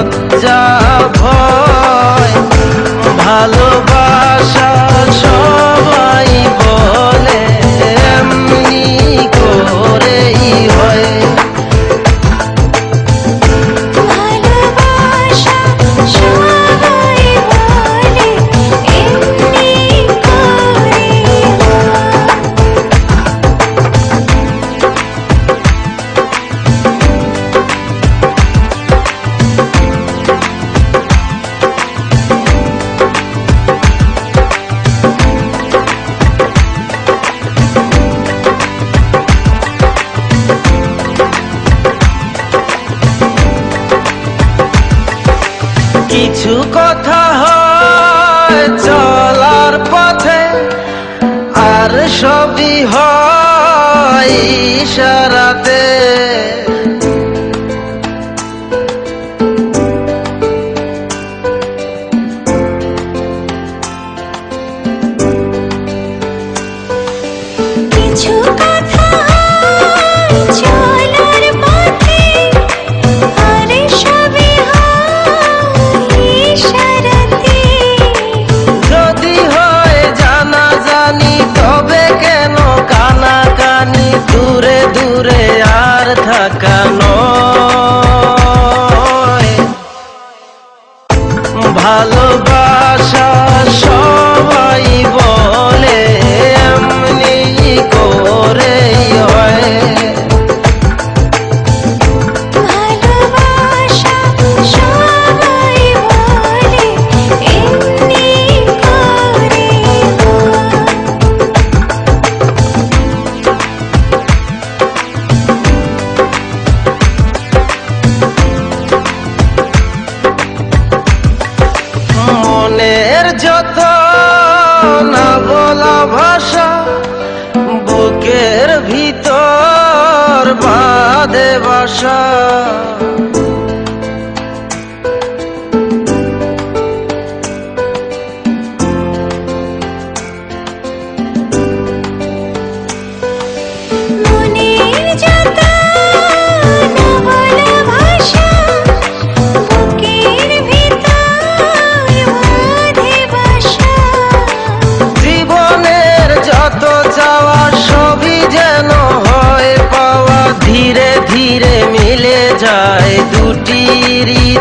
লজ্জা ভয় ভালোবাসা কিছু কথা হয় চলার পথে আর সবই হয় ইশারাতে। তাকানো ভালোবাসা সবাই বল।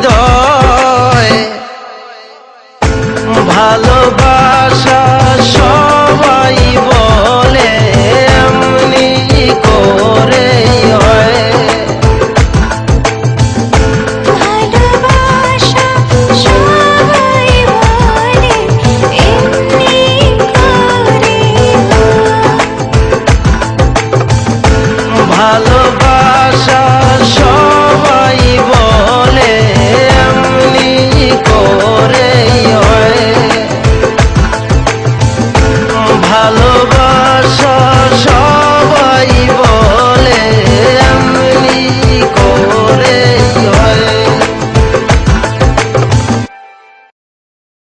দল